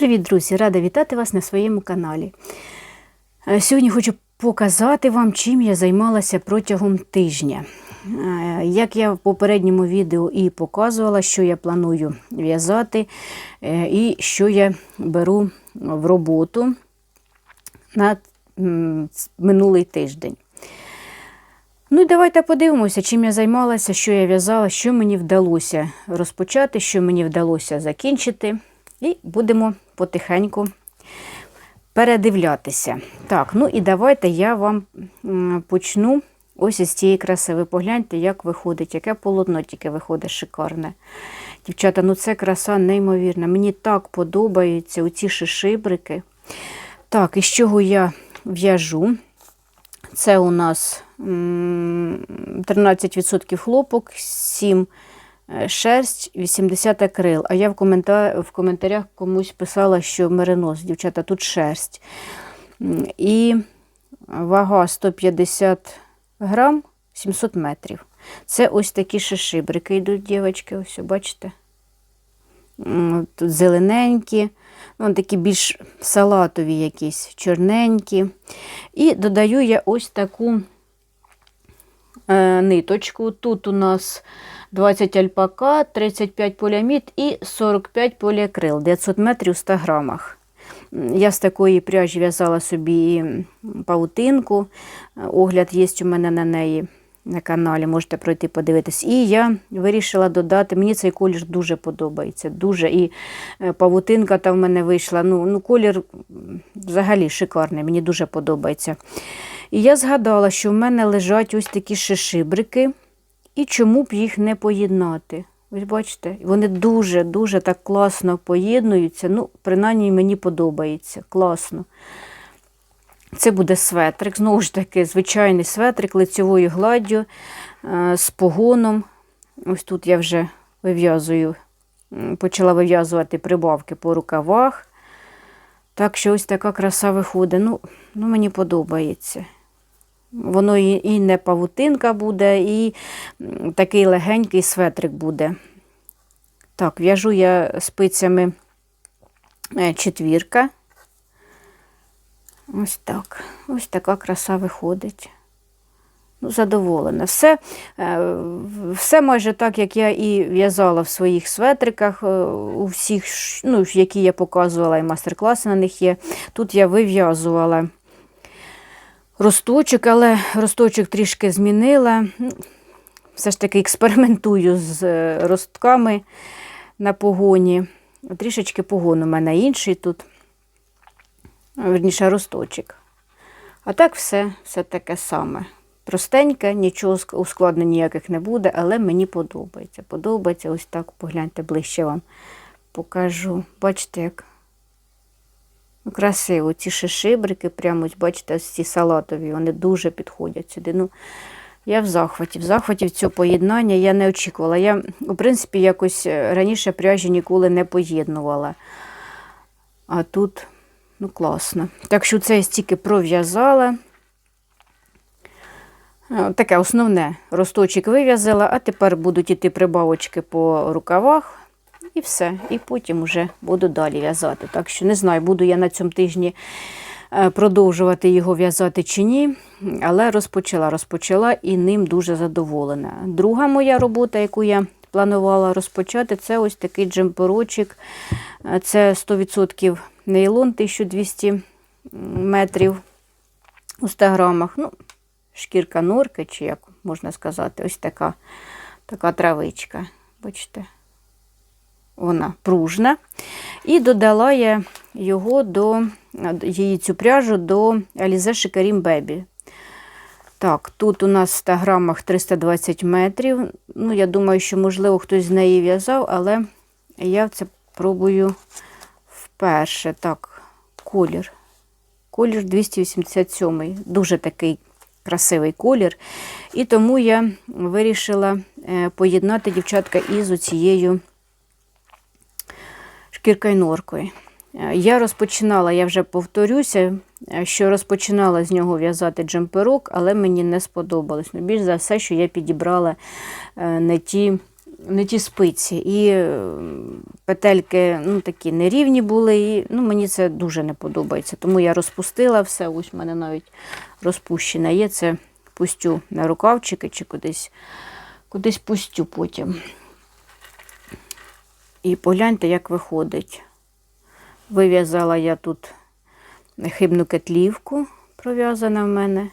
Привіт, друзі! Рада вітати вас на своєму каналі. Е, Сьогодні хочу показати вам, чим я займалася протягом тижня. Е, Як я в попередньому відео і показувала, що я планую в'язати е, і що я беру в роботу на минулий тиждень. Ну і давайте подивимося, чим я займалася, що я в'язала, що мені вдалося розпочати, що мені вдалося закінчити. І будемо потихеньку передивлятися. Так, ну і давайте я вам почну ось із цієї краси. Ви погляньте, як виходить, яке полотно тільки виходить шикарне. Дівчата, ну це краса неймовірна. Мені так подобаються оці шишибрики. Так, і з чого я в'яжу? Це у нас 13% хлопок, 7 е, шерсть, 80 акрил. А я в, коментар... в коментарях комусь писала, що меринос, дівчата, тут шерсть. І вага 150 грам, 700 метрів. Це ось такі шишибрики йдуть, дівчатки, ось, бачите? Тут зелененькі, ну, такі більш салатові якісь, чорненькі. І додаю я ось таку е, ниточку. Тут у нас 20 альпака, 35 поліамід і 45 поліакрил, 900 метрів в 100 грамах. Я з такої пряжі в'язала собі. Е, Огляд є у мене на неї на каналі, можете пройти подивитись. І я вирішила додати, мені цей колір дуже подобається. Дуже. І е, павутинка там в мене вийшла. Ну, ну колір взагалі шикарний, мені дуже подобається. І я згадала, що в мене лежать ось такі шишибрики, і чому б їх не поєднати. Ось бачите, вони дуже-дуже так класно поєднуються. Ну, принаймні мені подобається. Класно. Це буде светрик, знову ж таки, звичайний светрик лицьовою гладдю е, з погоном. Ось тут я вже вив'язую, почала вив'язувати прибавки по рукавах. Так що ось така краса виходить. Ну, ну мені подобається. Воно і, і не павутинка буде, і такий легенький светрик буде. Так, в'яжу я спицями е, четвірка. Ось так. Ось така краса виходить. Ну, задоволена. Все, е, все майже так, як я і в'язала в своїх светриках, е, у всіх, ну, які я показувала, і мастер-класи на них є. Тут я вив'язувала росточок, але росточок трішки змінила. Все ж таки експериментую з е, ростками на погоні. Трішечки погон у мене інший тут верніше росточок. А так все, все таке саме. Простеньке, нічого ск- ускладнень ніяких не буде, але мені подобається. Подобається ось так, погляньте ближче вам покажу. Бачите, як красиво. Ці шишибрики, прямо ось, бачите, ось ці салатові, вони дуже підходять сюди. Ну, я в захваті, в захваті від цього поєднання я не очікувала. Я, в принципі, якось е, раніше пряжі ніколи не поєднувала. А тут Ну, класно. Так що це я стільки пров'язала. Е, Таке основне росточок вив'язала, а тепер будуть іти прибавочки по рукавах. І все. І потім вже буду далі в'язати. Так що не знаю, буду я на цьому тижні е, продовжувати його в'язати чи ні. Але розпочала, розпочала і ним дуже задоволена. Друга моя робота, яку я планувала розпочати, це ось такий джемперочок. Е, Це 100% нейлон 1200 метрів у 100 грамах. Ну, шкірка норки, чи як можна сказати, ось така, така травичка. Бачите, вона пружна. І додала я його до її цю пряжу до Alize Shikarim Baby. Так, тут у нас в 100 грамах 320 метрів. Ну, я думаю, що, можливо, хтось з неї в'язав, але я це пробую вперше. Так, колір. Колір 287. Дуже такий красивий колір. І тому я вирішила е, поєднати дівчатка із цією шкіркою норкою. Е, Я розпочинала, я вже повторюся, е, що розпочинала з нього в'язати джемперок, але мені не сподобалось. Ну, більш за все, що я підібрала е, не ті не ті спиці. І петельки ну, такі нерівні були. І, ну, мені це дуже не подобається. Тому я розпустила все. Ось в мене навіть розпущена є. Це пустю на рукавчики чи кудись, кудись пустю потім. І погляньте, як виходить. Вив'язала я тут хибну кетлівку, пров'язана в мене.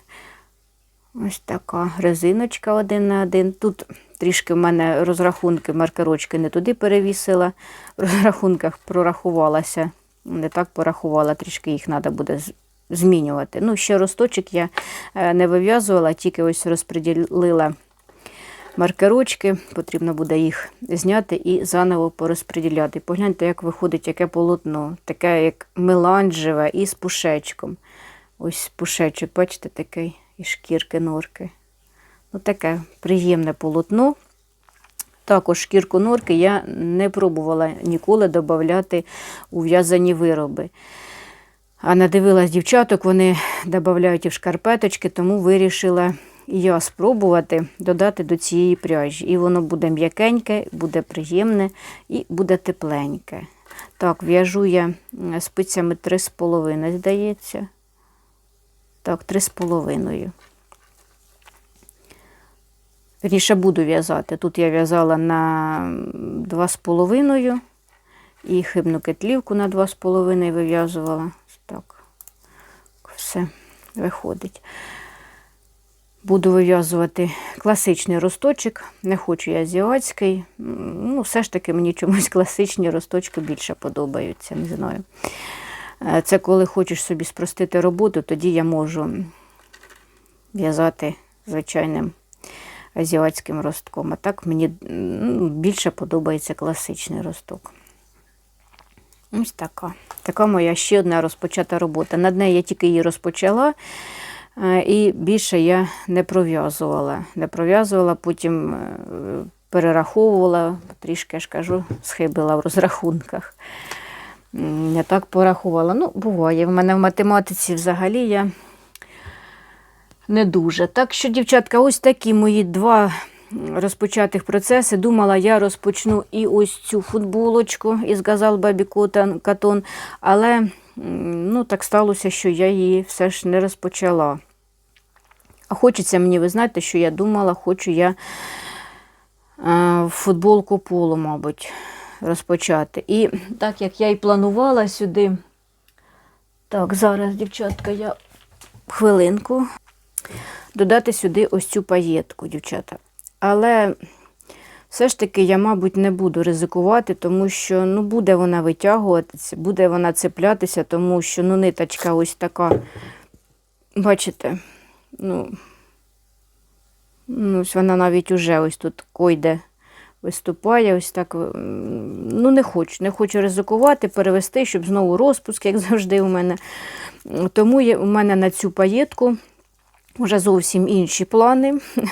Ось така резиночка один на один. Тут трішки в мене розрахунки, маркерочки не туди перевісила. В розрахунках прорахувалася. Не так порахувала, трішки їх треба буде змінювати. Ну, ще росточок я е, не вив'язувала, тільки ось розподілила маркерочки. Потрібно буде їх зняти і заново порозподіляти. Погляньте, як виходить яке полотно, таке як меланжеве і з пушечком. Ось пушечок, бачите, такий і шкірки норки. Ну, таке приємне полотно. Також шкірку норки я не пробувала ніколи додати у в'язані вироби. А надивилась дівчаток, вони додають і в шкарпеточки, тому вирішила я спробувати додати до цієї пряжі. І воно буде м'якеньке, буде приємне і буде тепленьке. Так, в'яжу я спицями 3,5, здається. Так, 3,5. Вірніше буду в'язати. Тут я в'язала на 2,5 і хибну кетлівку на 2,5 вив'язувала. Так, все виходить. Буду вив'язувати класичний росточок. Не хочу я азіатський. Ну, все ж таки мені чомусь класичні росточки більше подобаються, не знаю. Е, Це коли хочеш собі спростити роботу, тоді я можу в'язати звичайним азіатським ростком. А так мені більше подобається класичний росток. Ось така. Така моя ще одна розпочата робота. Над нею я тільки її розпочала. Е, І більше я не пров'язувала. Не пров'язувала, потім е, перераховувала, трішки я ж кажу, схибила в розрахунках. Не так порахувала. Ну, буває. В мене в математиці взагалі я не дуже. Так що, дівчатка, ось такі мої два розпочатих процеси. Думала, я розпочну і ось цю футболочку із Газал Бабі Катон, але ну, так сталося, що я її все ж не розпочала. А хочеться мені, ви знаєте, що я думала, хочу я е, футболку поло, мабуть, розпочати. І так як я і планувала сюди. Так, зараз, дівчатка, я хвилинку додати сюди ось цю паєтку, дівчата. Але все ж таки я, мабуть, не буду ризикувати, тому що ну, буде вона витягуватися, буде вона цеплятися, тому що ну, ниточка ось така, бачите, ну, ну ось вона навіть уже ось тут койде виступає, ось так. Ну, не хочу, не хочу ризикувати, перевести, щоб знову розпуск, як завжди у мене. Тому є у мене на цю паєтку вже зовсім інші плани.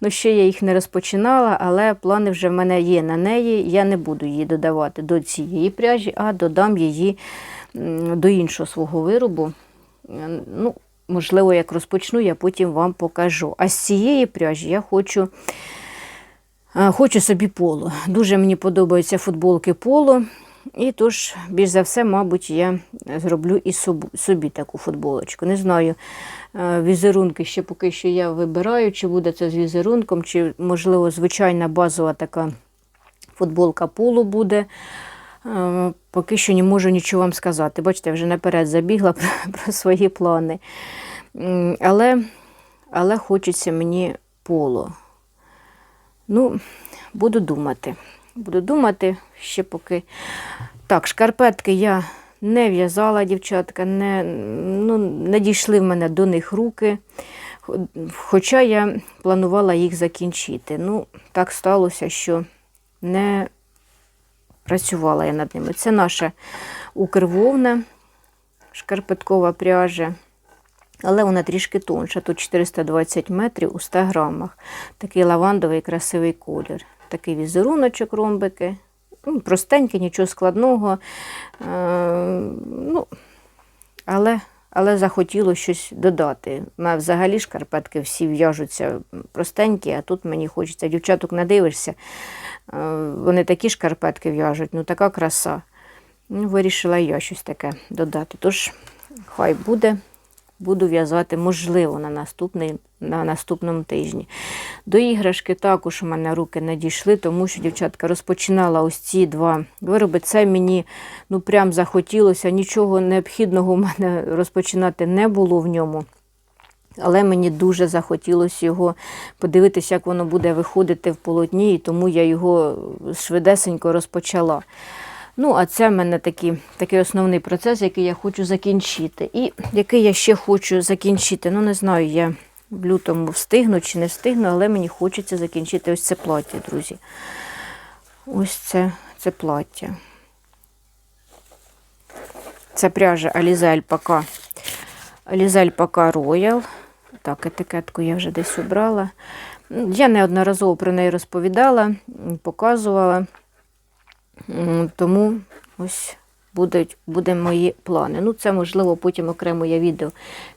Ну, ще я їх не розпочинала, але плани вже в мене є на неї. Я не буду її додавати до цієї пряжі, а додам її до іншого свого виробу. Е, Ну, можливо, як розпочну, я потім вам покажу. А з цієї пряжі я хочу. Хочу собі поло. Дуже мені подобаються футболки поло. І тож, більш за все, мабуть, я зроблю і собі таку футболочку. Не знаю, візерунки ще поки що я вибираю, чи буде це з візерунком, чи, можливо, звичайна базова така футболка полу буде. Поки що не можу нічого вам сказати. Бачите, я вже наперед забігла про свої плани. Але, але хочеться мені поло. Ну, буду думати. Буду думати ще поки. Так, шкарпетки я не в'язала, дівчатка, не, ну, не дійшли в мене до них руки. Хоча я планувала їх закінчити. Ну, так сталося, що не працювала я над ними. Це наша укрвовна шкарпеткова пряжа. Але вона трішки тонша. Тут 420 метрів у 100 грамах. Такий лавандовий красивий колір. Такий візеруночок, ромбики. Ну, Простенький, нічого складного. Е, ну, але, але захотіло щось додати. Мене взагалі шкарпетки всі в'яжуться простенькі, а тут мені хочеться. Дівчаток не дивишся, е, вони такі шкарпетки в'яжуть, ну така краса. Ну, вирішила я щось таке додати. Тож, хай буде, буду в'язати, можливо, на, наступний, на наступному тижні. До іграшки також у мене руки не дійшли, тому що дівчатка розпочинала ось ці два вироби. Це мені ну прям захотілося. Нічого необхідного у мене розпочинати не було в ньому. Але мені дуже захотілося його подивитися, як воно буде виходити в полотні, і тому я його швидесенько розпочала. Ну, а це в мене такий, такий основний процес, який я хочу закінчити. І який я ще хочу закінчити. Ну, не знаю, я в лютому встигну чи не встигну, але мені хочеться закінчити ось це плаття, друзі. Ось це, це плаття. Це пряжа Alize Alpaca. Alize Alpaca Royal. Так, етикетку я вже десь обрала. Я неодноразово про неї розповідала, показувала. Тому ось будуть, буде мої плани. Ну, це, можливо, потім окремо я відео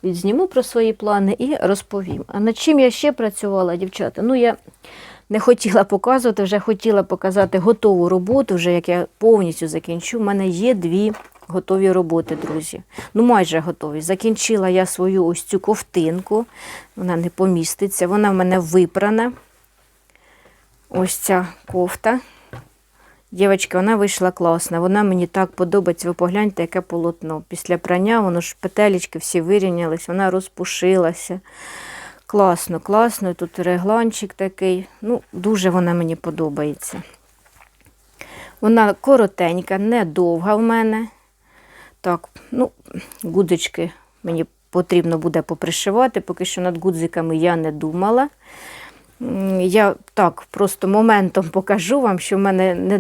відзніму про свої плани і розповім. А над чим я ще працювала, дівчата? Ну, я не хотіла показувати, вже хотіла показати готову роботу, вже як я повністю закінчу. У мене є дві готові роботи, друзі. Ну, майже готові. Закінчила я свою ось цю ковтинку, вона не поміститься, вона в мене випрана. Ось ця кофта. Дівчатки, вона вийшла класна. Вона мені так подобається. Ви погляньте, яке полотно. Після прання воно ж петелечки всі вирівнялись, вона розпушилася. Класно, класно. Тут регланчик такий. Ну, дуже вона мені подобається. Вона коротенька, недовга в мене. Так, ну, гудзички мені потрібно буде попришивати, поки що над гудзиками я не думала. Я так просто моментом покажу вам, що в мене не,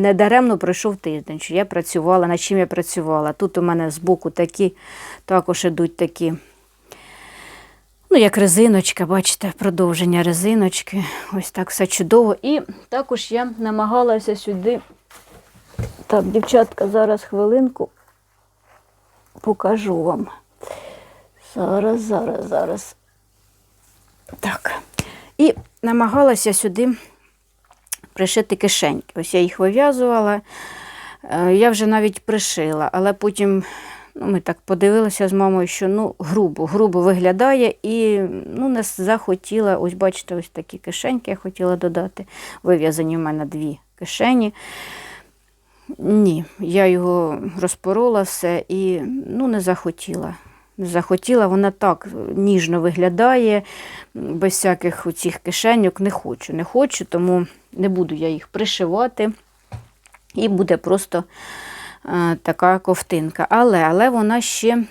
не даремно пройшов тиждень, що я працювала, над чим я працювала. Тут у мене збоку такі, також ідуть такі, ну, як резиночка, бачите, продовження резиночки. Ось так все чудово. І також я намагалася сюди. Так, дівчатка, зараз хвилинку покажу вам. Зараз, зараз, зараз. Так. І намагалася сюди пришити кишеньки. Ось я їх вив'язувала. Е, Я вже навіть пришила, але потім ну, ми так подивилися з мамою, що ну, грубо, грубо виглядає і ну, не захотіла, ось бачите, ось такі кишеньки я хотіла додати. Вив'язані в мене дві кишені. Ні, я його розпорола все і ну, не захотіла. Захотіла, вона так ніжно виглядає, без всяких оцих кишеньок. Не хочу, не хочу, тому не буду я їх пришивати. І буде просто е, така ковтинка. Але, але вона ще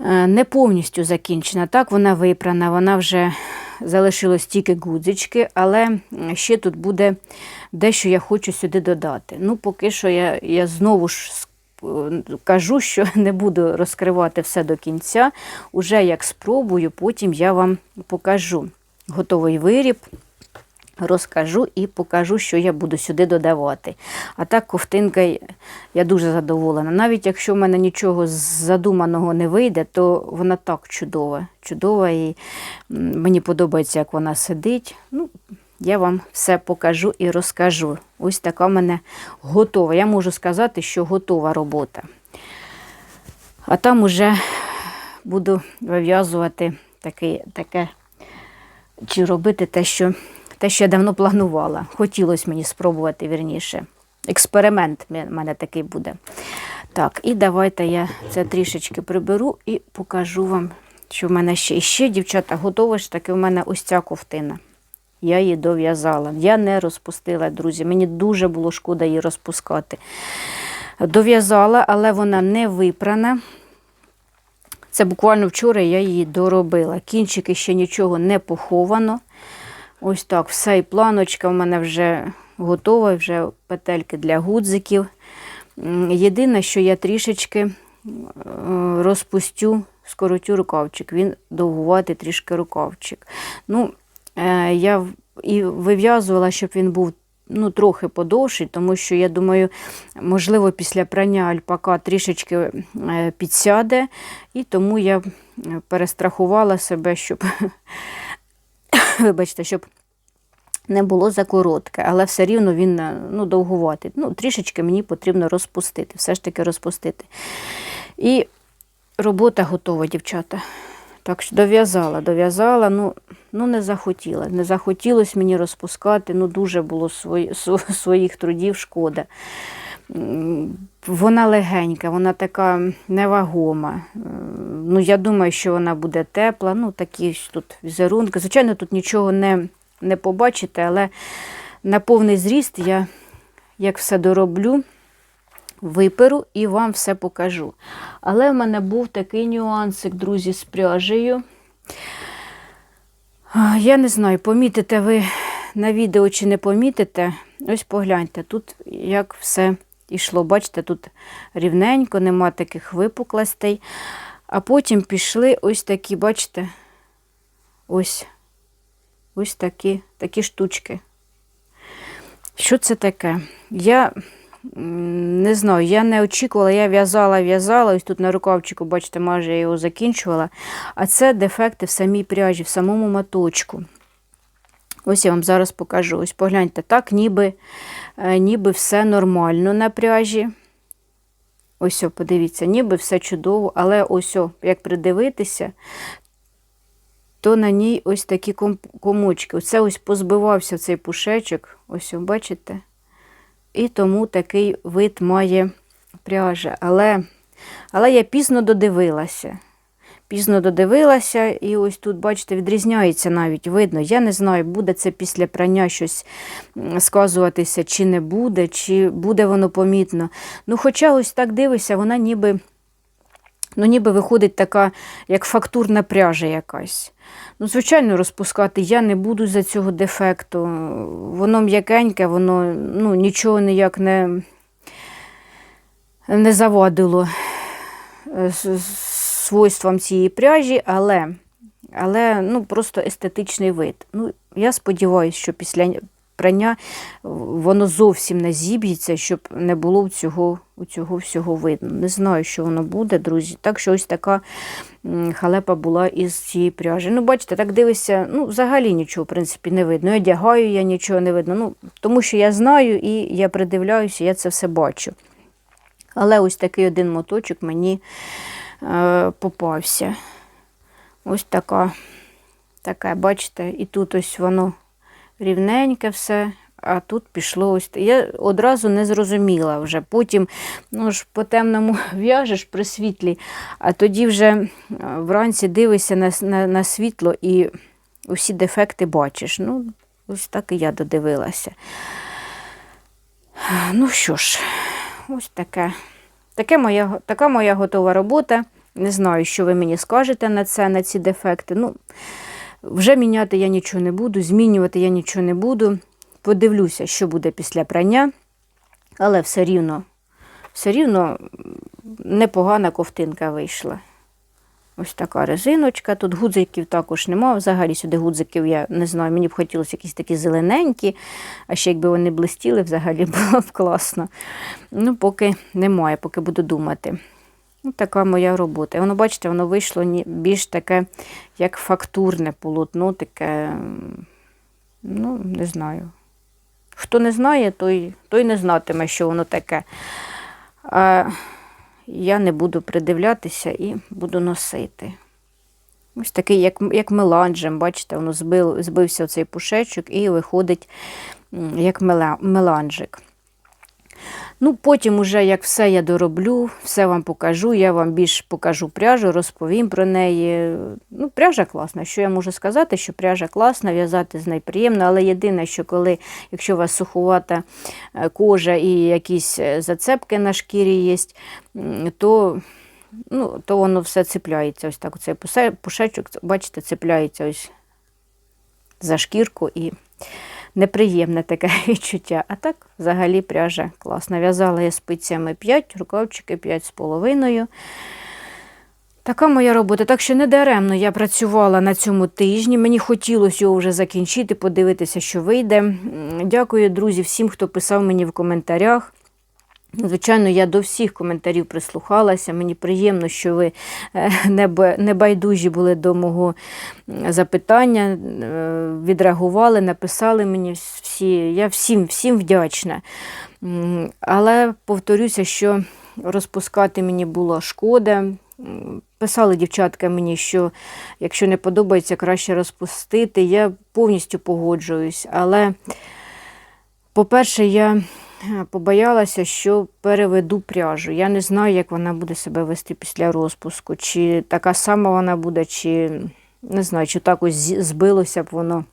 е, не повністю закінчена. Так, вона випрана, вона вже залишилось тільки гудзички, але ще тут буде дещо я хочу сюди додати. Ну, поки що я, я знову ж кажу, що не буду розкривати все до кінця. Уже як спробую, потім я вам покажу готовий виріб. Розкажу і покажу, що я буду сюди додавати. А так, ковтинка, я дуже задоволена. Навіть якщо в мене нічого задуманого не вийде, то вона так чудова. Чудова і мені подобається, як вона сидить. Ну, я вам все покажу і розкажу. Ось така в мене готова. Я можу сказати, що готова робота. А там уже буду вив'язувати таке, чи робити те, що, те, що я давно планувала. Хотілося мені спробувати вірніше. Експеримент в мене такий буде. Так, і давайте я це трішечки приберу і покажу вам, що в мене ще. І ще, дівчата, готова ж таки в мене ось ця ковтина. Я її дов'язала. Я не розпустила, друзі. Мені дуже було шкода її розпускати. Дов'язала, але вона не випрана. Це буквально вчора я її доробила. Кінчики ще нічого не поховано. Ось так, все, і планочка в мене вже готова, вже петельки для гудзиків. Єдине, що я трішечки е, розпустю, скоротю рукавчик. Він довгуватий трішки рукавчик. Ну, я і вив'язувала, щоб він був ну, трохи подовший, тому що я думаю, можливо, після прання альпака трішечки е, підсяде, і тому я е, перестрахувала себе, щоб, вибачте, щоб не було за коротке, але все рівно він е, ну, довгуватий. Ну, трішечки мені потрібно розпустити, все ж таки розпустити. І робота готова, дівчата. Так що дов'язала, дов'язала, ну, ну не захотіла. Не захотілося мені розпускати, ну дуже було свої, своїх трудів шкода. Вона легенька, вона така невагома. Ну, я думаю, що вона буде тепла. Ну, такі тут візерунки. Звичайно, тут нічого не, не побачите, але на повний зріст я як все дороблю, виперу і вам все покажу. Але в мене був такий нюансик, друзі, з пряжею. Я не знаю, помітите ви на відео чи не помітите. Ось погляньте, тут як все йшло. Бачите, тут рівненько, нема таких випуклостей. А потім пішли ось такі, бачите, ось, ось такі, такі штучки. Що це таке? Я не знаю, я не очікувала, я в'язала, в'язала. Ось тут на рукавчику, бачите, майже я його закінчувала. А це дефекти в самій пряжі, в самому моточку. Ось я вам зараз покажу. Ось погляньте, так, ніби, е, ніби все нормально на пряжі. Ось, подивіться, ніби все чудово, але ось, як придивитися, то на ній ось такі ком- комочки. Оце ось позбивався цей пушечок, ось, бачите? І тому такий вид має пряжа. Але, але я пізно додивилася. Пізно додивилася, і ось тут, бачите, відрізняється навіть видно. Я не знаю, буде це після прання щось сказуватися, чи не буде, чи буде воно помітно. Ну, хоча ось так дивишся, вона ніби, ну, ніби виходить така, як фактурна пряжа якась. Ну, звичайно, розпускати я не буду за цього дефекту. Воно м'якеньке, воно ну, нічого ніяк не, не завадило е, свойствам цієї пряжі, але, але ну, просто естетичний вид. Ну, я сподіваюся, що після прання воно зовсім не зіб'ється, щоб не було цього, цього всього видно. Не знаю, що воно буде, друзі. Так що ось така халепа була із цієї пряжі. Ну, бачите, так дивишся, ну, взагалі нічого, в принципі, не видно. І Одягаю я нічого не видно. Ну, тому що я знаю і я придивляюся, я це все бачу. Але ось такий один моточок мені е, попався. Ось така, таке, бачите, і тут ось воно рівненьке все, а тут пішло ось. Я одразу не зрозуміла вже. Потім ну ж по темному в'яжеш при світлі, а тоді вже е, вранці дивишся на, на, на світло і усі дефекти бачиш. Ну, ось так і я додивилася. Ну що ж, ось таке. Таке моя, така моя готова робота. Не знаю, що ви мені скажете на це, на ці дефекти. Ну, вже міняти я нічого не буду, змінювати я нічого не буду. Подивлюся, що буде після прання, але все рівно, все рівно непогана ковтинка вийшла. Ось така резиночка. Тут гудзиків також нема. Взагалі сюди гудзиків я не знаю. Мені б хотілося якісь такі зелененькі, а ще якби вони блистіли, взагалі було б класно. Ну, поки немає, поки буду думати. Ось така моя робота. І воно, бачите, воно вийшло більш таке, як фактурне полотно, таке, ну, не знаю. Хто не знає, той, той не знатиме, що воно таке. А я не буду придивлятися і буду носити. Ось такий, як, як меланжем, бачите, воно збив, збився цей пушечок і виходить як меланжик. Ну, потім, уже, як все я дороблю, все вам покажу, я вам більш покажу пряжу, розповім про неї. Ну, пряжа класна. Що я можу сказати, що пряжа класна, в'язати з нею приємно, але єдине, що коли, якщо у вас суховата е, кожа і якісь е, зацепки на шкірі є, то, ну, то воно все цепляється. Ось так, оцей пушечок, бачите, цепляється ось за шкірку і неприємне таке відчуття. А так, взагалі, пряжа класна. В'язала я спицями 5, рукавчики 5 з половиною. Така моя робота. Так що не даремно я працювала на цьому тижні. Мені хотілося його вже закінчити, подивитися, що вийде. Дякую, друзі, всім, хто писав мені в коментарях. Звичайно, я до всіх коментарів прислухалася. Мені приємно, що ви е, не байдужі були до мого запитання, е, відреагували, написали мені всі. Я всім, всім вдячна. Але повторюся, що розпускати мені було шкода. Писали дівчатка мені, що якщо не подобається, краще розпустити. Я повністю погоджуюсь. Але, по-перше, я побоялася, що переведу пряжу. Я не знаю, як вона буде себе вести після розпуску. Чи така сама вона буде, чи не знаю, чи так ось збилося б воно.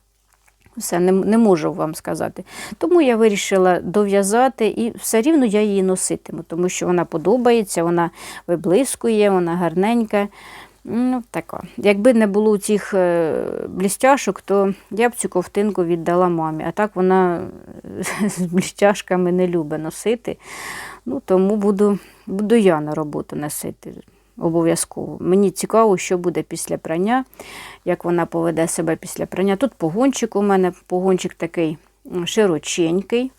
Все, не, не можу вам сказати. Тому я вирішила дов'язати і все рівно я її носитиму, тому що вона подобається, вона виблискує, вона гарненька. Ну, така. Якби не було цих е, блістяшок, то я б цю ковтинку віддала мамі. А так вона е, з блістяшками не любить носити. Ну, тому буду, буду я на роботу носити обов'язково. Мені цікаво, що буде після прання, як вона поведе себе після прання. Тут погончик у мене, погончик такий широченький.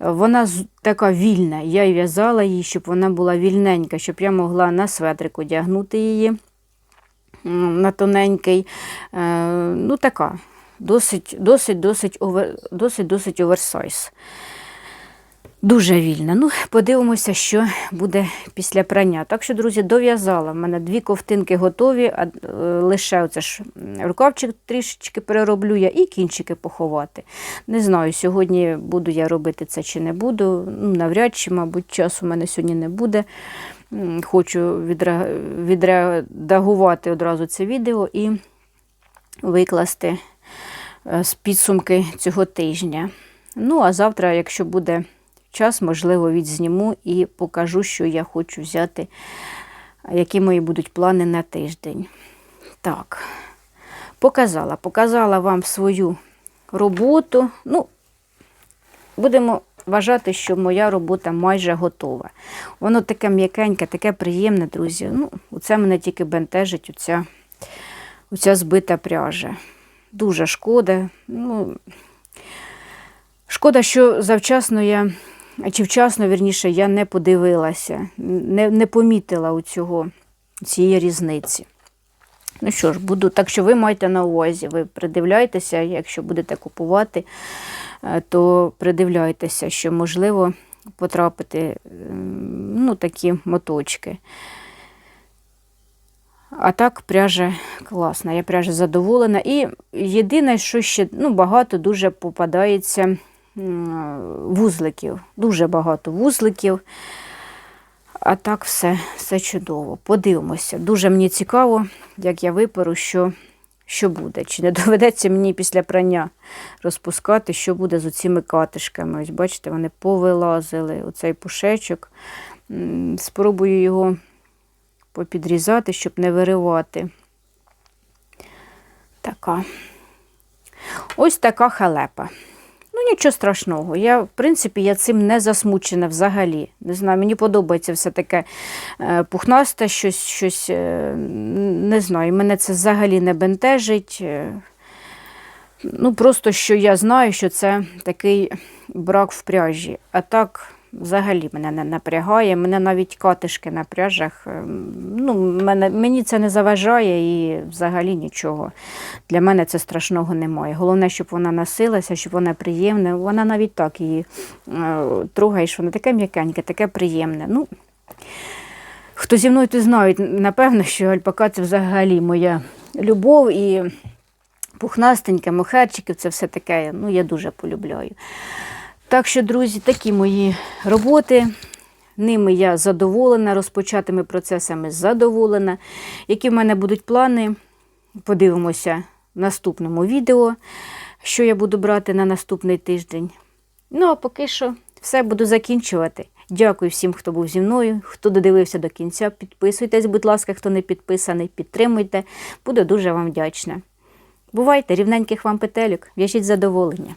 Вона така вільна. Я й в'язала її, щоб вона була вільненька, щоб я могла на светрик одягнути її на тоненький. Е, Ну, така. Досить, досить, досить, овер, досить, досить оверсайз. Дуже вільна. Ну, подивимося, що буде після прання. Так що, друзі, дов'язала. У мене дві ковтинки готові, а е, лише оце ж рукавчик трішечки перероблю я і кінчики поховати. Не знаю, сьогодні буду я робити це чи не буду. Ну, навряд чи, мабуть, часу у мене сьогодні не буде. Хочу відредагувати одразу це відео і викласти е, з підсумки цього тижня. Ну, а завтра, якщо буде час, можливо, відзніму і покажу, що я хочу взяти, які мої будуть плани на тиждень. Так, показала, показала вам свою роботу. Ну, будемо вважати, що моя робота майже готова. Воно таке м'якеньке, таке приємне, друзі. Ну, оце мене тільки бентежить, оця, оця збита пряжа. Дуже шкода. Ну, шкода, що завчасно я, чи вчасно, вірніше, я не подивилася, не, не помітила у цього, цієї різниці. Ну що ж, буду, так що ви маєте на увазі, ви придивляйтеся, якщо будете купувати, то придивляйтеся, що можливо потрапити ем, ну, такі моточки. А так пряжа класна, я пряжа задоволена. І єдине, що ще ну, багато дуже попадається вузликів. Дуже багато вузликів. А так все, все чудово. Подивимося. Дуже мені цікаво, як я виперу, що, що буде. Чи не доведеться мені після прання розпускати, що буде з оціми катишками. Ось бачите, вони повилазили. Оцей пушечок. Спробую його попідрізати, щоб не виривати. Така. Ось така халепа. Нічого страшного. Я, в принципі, я цим не засмучена взагалі. Не знаю, мені подобається все таке е, пухнасте, щось, щось е, не знаю, мене це взагалі не бентежить. Е, Ну, просто що я знаю, що це такий брак в пряжі. А так, взагалі мене не напрягає. Мене навіть катишки на пряжах. е, Ну, мене, мені це не заважає і взагалі нічого. Для мене це страшного немає. Головне, щоб вона носилася, щоб вона приємна. Вона навіть так її е, трогаєш, вона таке м'якеньке, таке приємне. Ну, хто зі мною, то знають, напевно, що альпака це взагалі моя любов і пухнастеньке, мохерчиків, це все таке, ну, я дуже полюбляю. Так що, друзі, такі мої роботи. Ними я задоволена, розпочатими процесами задоволена. Які в мене будуть плани, подивимося в наступному відео, що я буду брати на наступний тиждень. Ну, а поки що все буду закінчувати. Дякую всім, хто був зі мною, хто додивився до кінця. Підписуйтесь, будь ласка, хто не підписаний, підтримуйте. Буду дуже вам вдячна. Бувайте, рівненьких вам петелюк, в'яжіть задоволення.